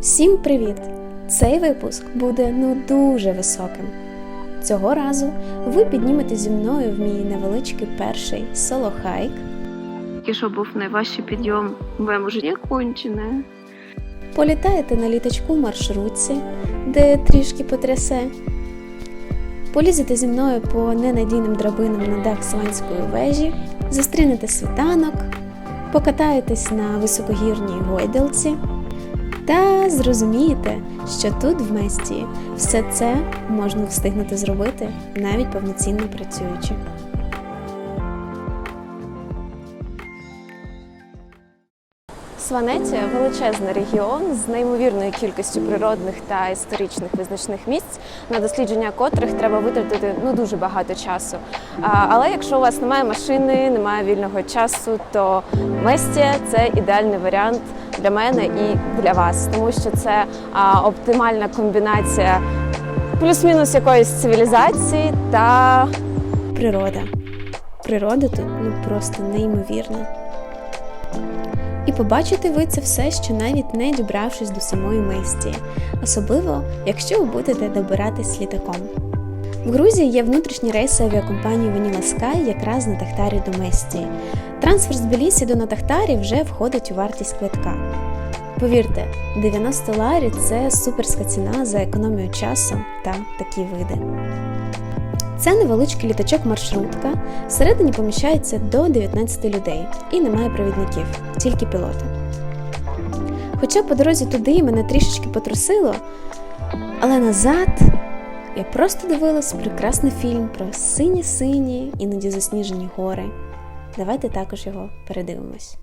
Всім привіт! Цей випуск буде ну дуже високим. Цього разу ви піднімете зі мною в мій невеличкий перший соло-хайк, що був найважчий підйом в моєму житті кончене. політаєте на літачку маршрутці, де трішки потрясе, полізете зі мною по ненадійним драбинам на дах Сванської вежі, зустрінете світанок, покатаєтесь на високогірній гойдалці та зрозумієте, що тут в Местії все це можна встигнути зробити навіть повноцінно працюючи. Сванетія величезний регіон з неймовірною кількістю природних та історичних визначних місць, на дослідження котрих треба витратити ну дуже багато часу. А, але якщо у вас немає машини, немає вільного часу, то Местія це ідеальний варіант для мене і для вас, тому що це оптимальна комбінація плюс-мінус якоїсь цивілізації та природа. Природа тут ну просто неймовірна. І побачите ви це все, що навіть не дібравшись до самої Местії, особливо якщо ви будете добиратись літаком. В Грузії є внутрішні рейси авіакомпанії Sky якраз на Тахтарі до Местії. Трансфер з Белісі до Натахтарі вже входить у вартість квитка. Повірте, 90 ларі це суперська ціна за економію часу та такі види. Це невеличкий літачок-маршрутка. Всередині поміщається до 19 людей і немає провідників, тільки пілоти. Хоча по дорозі туди мене трішечки потрусило, але назад я просто дивилась прекрасний фільм про сині-сині, іноді засніжені гори. Давайте також його передивимось.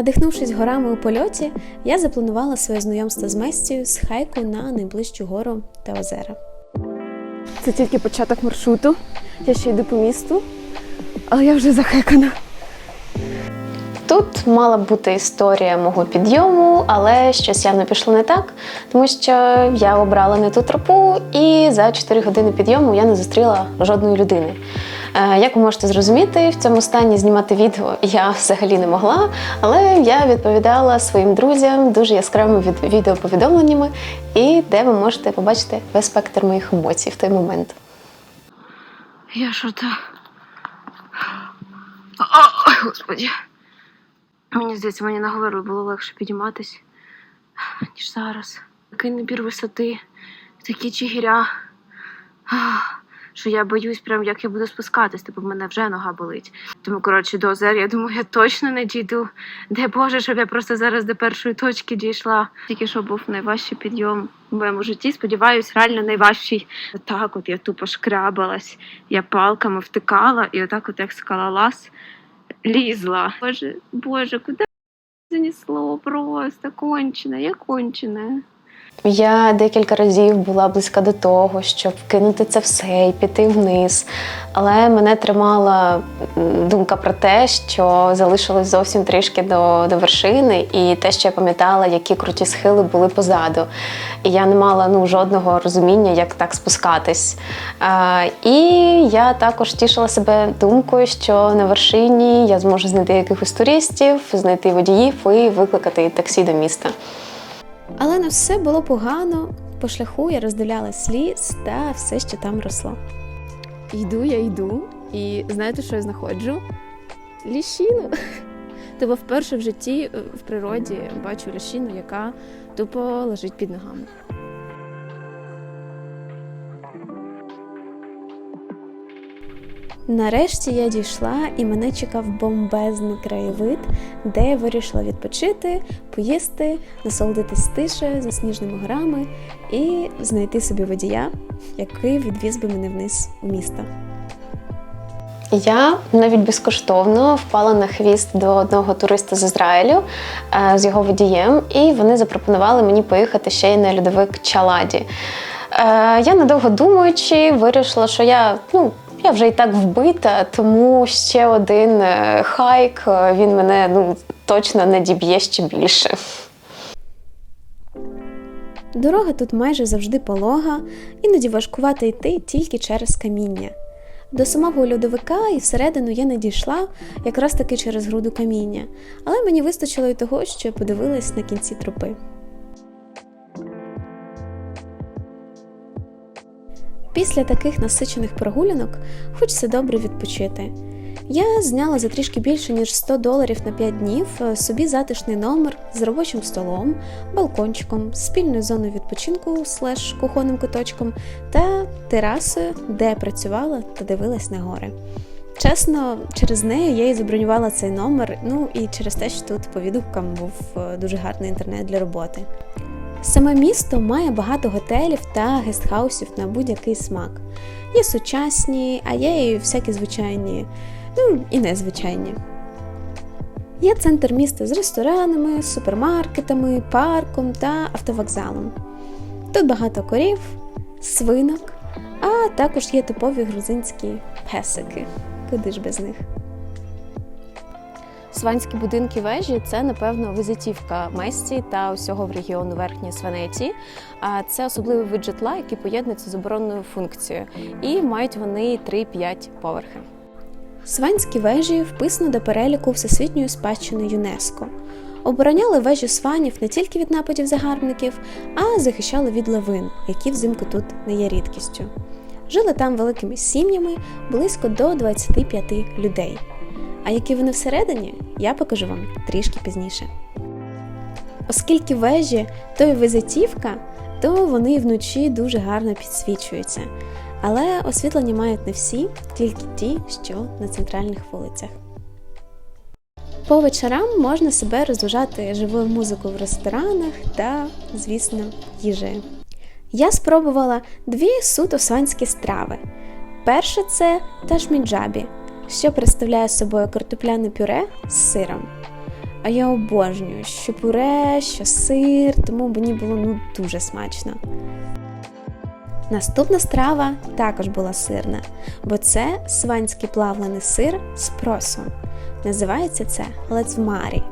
Надихнувшись горами у польоті, я запланувала своє знайомство з Местією з хайку на найближчу гору та озера. Це тільки початок маршруту. Я ще йду по місту, але я вже захекана. Тут мала б бути історія мого підйому, але щось явно пішло не так, тому що я обрала не ту тропу, і за 4 години підйому я не зустріла жодної людини. Е, Як ви можете зрозуміти, в цьому стані знімати відео я взагалі не могла, але я відповідала своїм друзям дуже яскравими від- відеоповідомленнями, і де ви можете побачити весь спектр моїх емоцій в той момент. Я що то. Ой, господі. Мені здається, мені на говору було легше підійматись, ніж зараз. Такий набір висоти, такі чигиря. Що я боюсь, прям як я буду спускатись, типу в мене вже нога болить. Тому, коротше, до озер, я думаю, я точно не дійду. Де Боже, щоб я просто зараз до першої точки дійшла. Тільки що був найважчий підйом в моєму житті. Сподіваюсь, реально найважчий. Отак от я тупо шкрябалась, я палками втикала, і отак, от як скалолаз, лізла. Боже, Боже, куди занесло просто кончене, я кончене. Я декілька разів була близька до того, щоб кинути це все і піти вниз. Але мене тримала думка про те, що залишилось зовсім трішки до, до вершини, і те, що я пам'ятала, які круті схили були позаду. І я не мала ну, жодного розуміння, як так спускатись. А, і я також тішила себе думкою, що на вершині я зможу знайти якихось туристів, знайти водіїв і викликати таксі до міста. Але не все було погано. По шляху я розділяла сліз та все, що там росло. Йду, я йду, і знаєте, що я знаходжу? Ліщину. Тобто вперше в житті е, в природі бачу ліщину, яка тупо лежить під ногами. Нарешті я дійшла і мене чекав бомбезний краєвид, де я вирішила відпочити, поїсти, насолодитись тишею, засніжними горами і знайти собі водія, який відвіз би мене вниз у місто. Я навіть безкоштовно впала на хвіст до одного туриста з Ізраїлю е, з його водієм, і вони запропонували мені поїхати ще й на льодовик Чаладі. Е, Я недовго думаючи, вирішила, що я ну. Я вже і так вбита, тому ще один е, хайк е, він мене ну точно не діб'є ще більше. Дорога тут майже завжди полога, іноді важкувато йти тільки через каміння. До самого льодовика і всередину я не дійшла якраз таки через груду каміння, але мені вистачило й того, що я подивилась на кінці тропи. Після таких насичених прогулянок хочеться добре відпочити. Я зняла за трішки більше ніж 100 доларів на 5 днів е, собі затишний номер з робочим столом, балкончиком, спільною зоною відпочинку слеш кухонним куточком та терасою, де працювала та дивилась на гори. Чесно, через неї я і забронювала цей номер, ну і через те, що тут по був е, дуже гарний інтернет для роботи. Саме місто має багато готелів та гестхаусів на будь-який смак. Є сучасні, а є і всякі звичайні, ну і незвичайні. Є центр міста з ресторанами, супермаркетами, парком та автовокзалом. Тут багато корів, свинок, а також є типові грузинські песики. Куди ж без них? Сванські будинки вежі це, напевно, визитівка Месті та усього в регіону Верхньої Сванеті. А це особливий вид житла, який поєднується з оборонною функцією, і мають вони 3-5 поверхи. Сванські вежі вписано до переліку Всесвітньої спадщини ЮНЕСКО. Обороняли вежі сванів не тільки від нападів загарбників, а захищали від лавин, які взимку тут не є рідкістю. Жили там великими сім'ями близько до 25 людей. А які вони всередині, я покажу вам трішки пізніше. Оскільки вежі то й визитівка, то вони вночі дуже гарно підсвічуються. Але освітлення мають не всі, тільки ті, що на центральних вулицях. По вечорам можна себе розважати живою музикою в ресторанах та, звісно, їжею. Я спробувала дві суто сванські страви. Перше це ташміджабі, що представляє собою картопляне пюре з сиром. А я обожнюю, що пюре, що сир, тому мені було ну дуже смачно. Наступна страва також була сирна, бо це сванський плавлений сир з просом. Називається це лецмарі.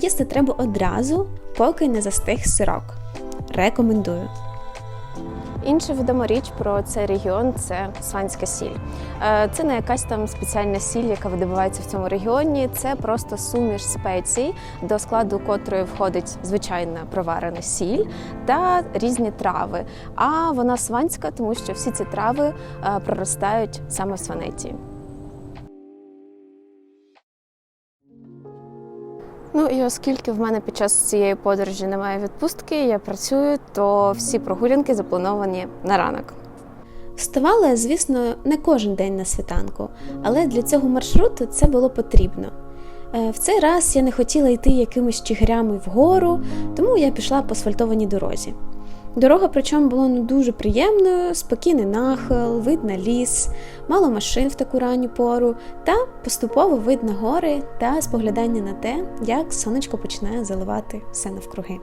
Їсти треба одразу, поки не застиг сирок. Рекомендую. Інша відома річ про цей регіон це сванська сіль. Е, Це не якась там спеціальна сіль, яка видобувається в цьому регіоні. Це просто суміш спецій, до складу котрої входить звичайна проварена сіль та різні трави. А вона сванська, тому що всі ці трави е, проростають саме в Сванеті. Ну і оскільки в мене під час цієї подорожі немає відпустки, я працюю, то всі прогулянки заплановані на ранок. Вставала звісно, не кожен день на світанку, але для цього маршруту це було потрібно. Е, В цей раз я не хотіла йти якимись чигирями вгору, тому я пішла по асфальтованій дорозі. Дорога, причому була ну дуже приємною, спокійний нахил, вид на ліс, мало машин в таку ранню пору, та поступово вид на гори та споглядання на те, як сонечко починає заливати все навкруги.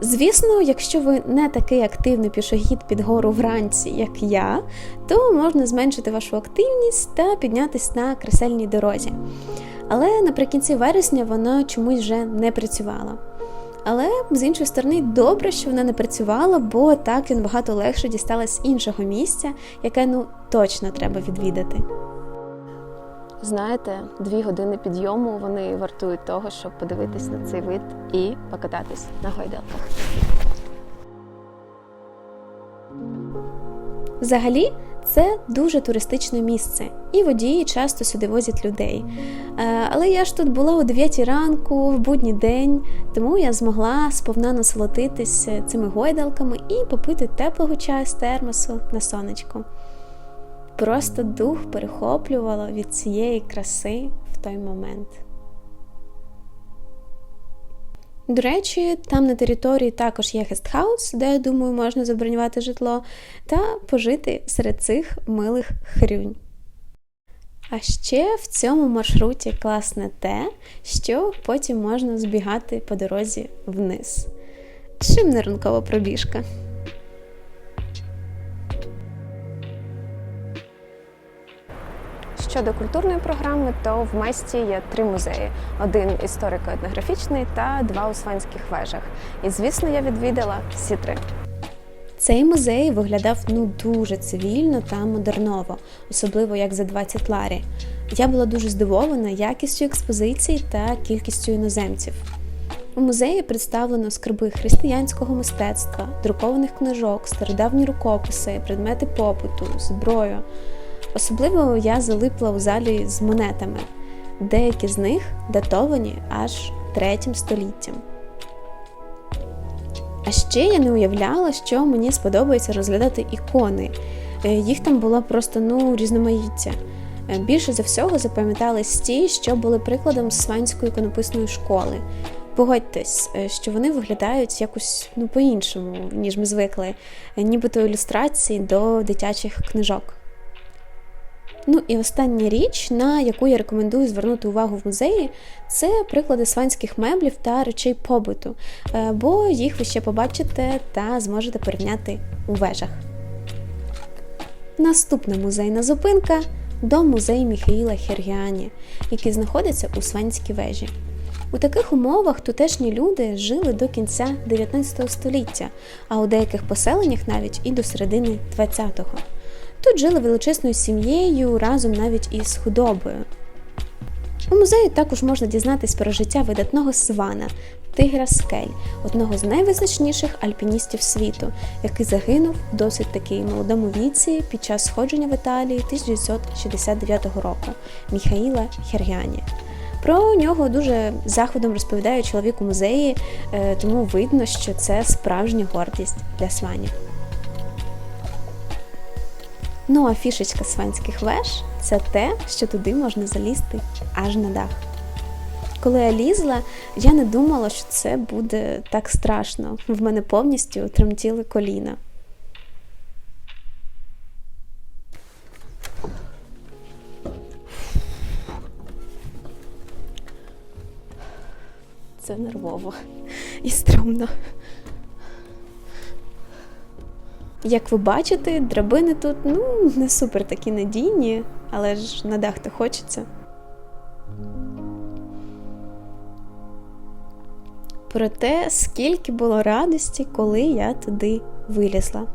Звісно, якщо ви не такий активний пішохід під гору вранці, як я, то можна зменшити вашу активність та піднятися на кресельній дорозі. Але наприкінці вересня вона чомусь вже не працювала. Але з іншої сторони, добре, що вона не працювала, бо так він багато легше дісталась іншого місця, яке ну точно треба відвідати. Знаєте, дві години підйому вони вартують того, щоб подивитись на цей вид і покататись на гойдалках. Взагалі, це дуже туристичне місце, і водії часто сюди возять людей. Е, Але я ж тут була о 9 ранку в будній день, тому я змогла сповна насолодитись цими гойдалками і попити теплого чаю з термосу на сонечку. Просто дух перехоплювало від цієї краси в той момент. До речі, там на території також є гестхаус, де, я думаю, можна забронювати житло та пожити серед цих милих хрюнь. А ще в цьому маршруті класне те, що потім можна збігати по дорозі вниз. Чим не ранкова пробіжка? Щодо культурної програми, то в Месті є три музеї: один історико-етнографічний та два у Сванських вежах. І звісно, я відвідала всі три. Цей музей виглядав ну дуже цивільно та модерново, особливо як за 20 ларі. Я була дуже здивована якістю експозицій та кількістю іноземців. У музеї представлено скарби християнського мистецтва, друкованих книжок, стародавні рукописи, предмети побуту, зброю. Особливо я залипла у залі з монетами. Деякі з них датовані аж третім століттям. А ще я не уявляла, що мені сподобається розглядати ікони. Е, Їх там було просто ну різноманіття. Е, Більше за всього запам'ятались ті, що були прикладом сванської іконописної школи. Погодьтесь, е, що вони виглядають якось ну по-іншому, ніж ми звикли, нібито ілюстрації до дитячих книжок. Ну і остання річ, на яку я рекомендую звернути увагу в музеї, це приклади сванських меблів та речей побуту, е, бо їх ви ще побачите та зможете порівняти у вежах. Наступна музейна зупинка дом музею Міхаїла Хергіані, який знаходиться у Сванській вежі. У таких умовах тутешні люди жили до кінця 19 століття, а у деяких поселеннях навіть і до середини 20-го. Тут жили величезною сім'єю разом навіть із худобою. У музеї також можна дізнатись про життя видатного Свана, Тигра Скель, одного з найвизначніших альпіністів світу, який загинув в досить таки молодому віці під час сходження в Італії 1969 року Міхаїла Хергіані. Про нього дуже заходом розповідає чоловік у музеї, е, тому видно, що це справжня гордість для сванів. Ну а фішечка сванських веж це те, що туди можна залізти аж на дах. Коли я лізла, я не думала, що це буде так страшно. В мене повністю тремтіли коліна. Це нервово і стрьомно. Як ви бачите, драбини тут ну, не супер такі надійні, але ж на дах то хочеться. Проте, скільки було радості, коли я туди вилізла.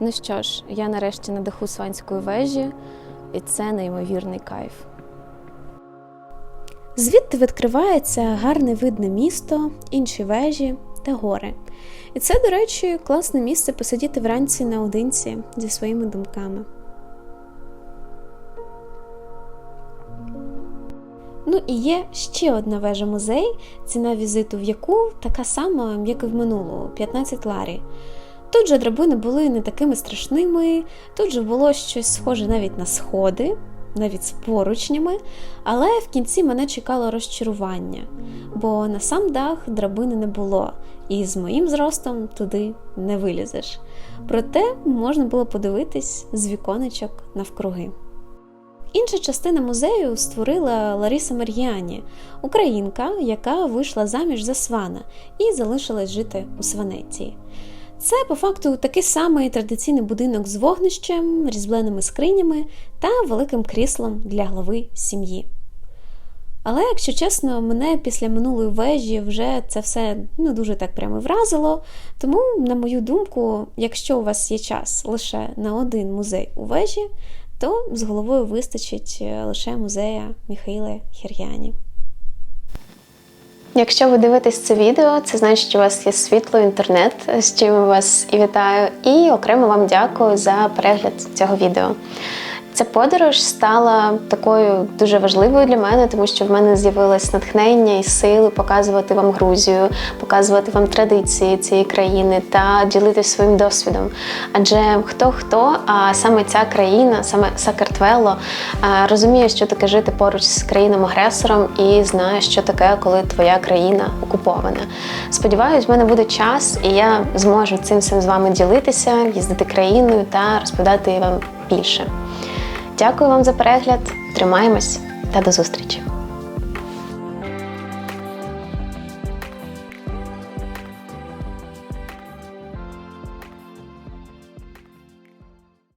Ну що ж, я нарешті на даху Сванської вежі, і це неймовірний кайф. Звідти відкривається гарне видне місто, інші вежі та гори. І це, до речі, класне місце посидіти вранці наодинці зі своїми думками. Ну і є ще одна вежа музей, ціна візиту в яку така сама, як і в минулу 15 ларі. Тут же драбини були не такими страшними, тут же було щось схоже навіть на сходи, навіть з поручнями, але в кінці мене чекало розчарування, бо на сам дах драбини не було, і з моїм зростом туди не вилізеш. Проте можна було подивитись з віконечок навкруги. Інша частина музею створила Лариса Мар'яні, українка, яка вийшла заміж за Свана і залишилась жити у Сванеції. Це по факту такий самий традиційний будинок з вогнищем, різьбленими скринями та великим кріслом для глави сім'ї. Але, якщо чесно, мене після минулої вежі вже це все не дуже так прямо вразило. Тому, на мою думку, якщо у вас є час лише на один музей у вежі, то з головою вистачить лише музея Міхаїла Хір'яні. Якщо ви дивитесь це відео, це значить, що у вас є світло, інтернет, з чим вас і вітаю. І окремо вам дякую за перегляд цього відео. Ця подорож стала такою дуже важливою для мене, тому що в мене з'явилось натхнення і сили показувати вам Грузію, показувати вам традиції цієї країни та ділитися своїм досвідом. Адже хто хто, а саме ця країна, саме Сакартвело, розуміє, що таке жити поруч з країном-агресором і знає, що таке, коли твоя країна окупована. Сподіваюсь, в мене буде час, і я зможу цим всім з вами ділитися, їздити країною та розповідати вам більше. Дякую вам за перегляд. Тримаємось та до зустрічі!